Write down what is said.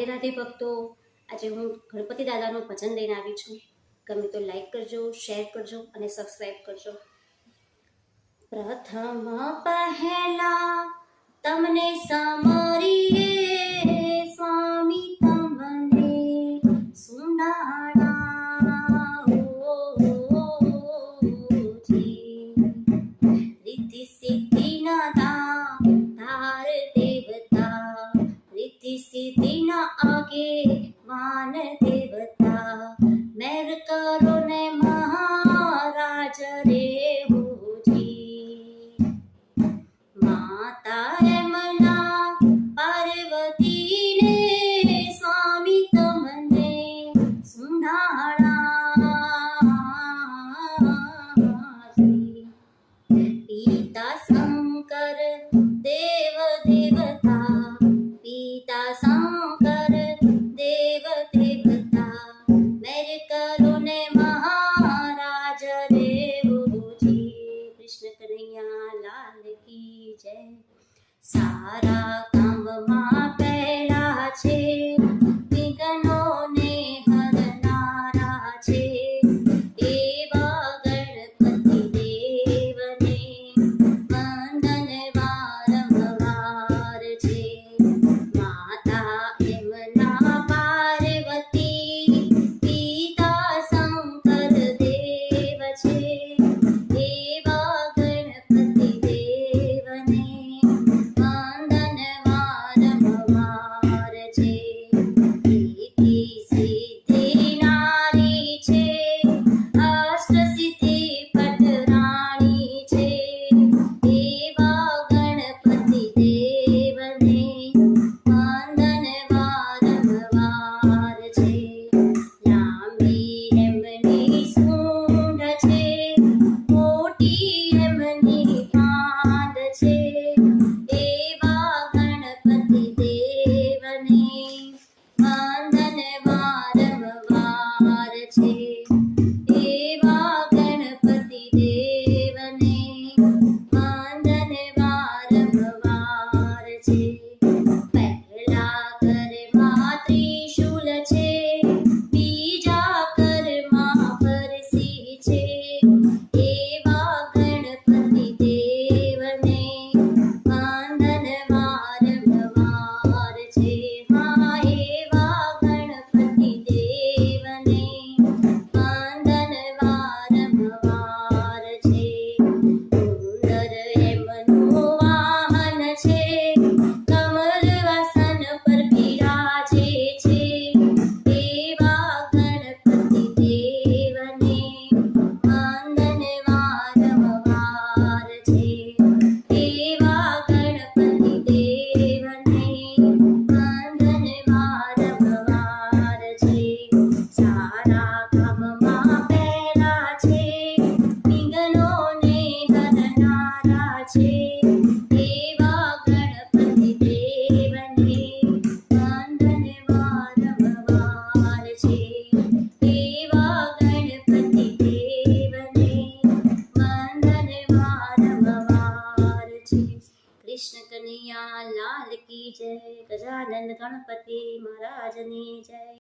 રાધે રાધે ભક્તો, આજે હું ગણપતિ દાદાનું ભજન લઈને આવી છું. ગમે તો લાઈક કરજો શેર કરજો અને સબસ્ક્રાઈબ કરજો. પ્રથમ પહેલા તમને સમરીએ, સ્વામી તમને સુનાણા સિદ્ધિ મહાન દેવતા મેર કરો ને મહારાજ રે હોજી માતા એમના પાર્વતી ને સ્વામી તમને સુનાળા પિતા શંકર સારા કામમાં જય ગજાનંદ ગણપતિ મહારાજની જય.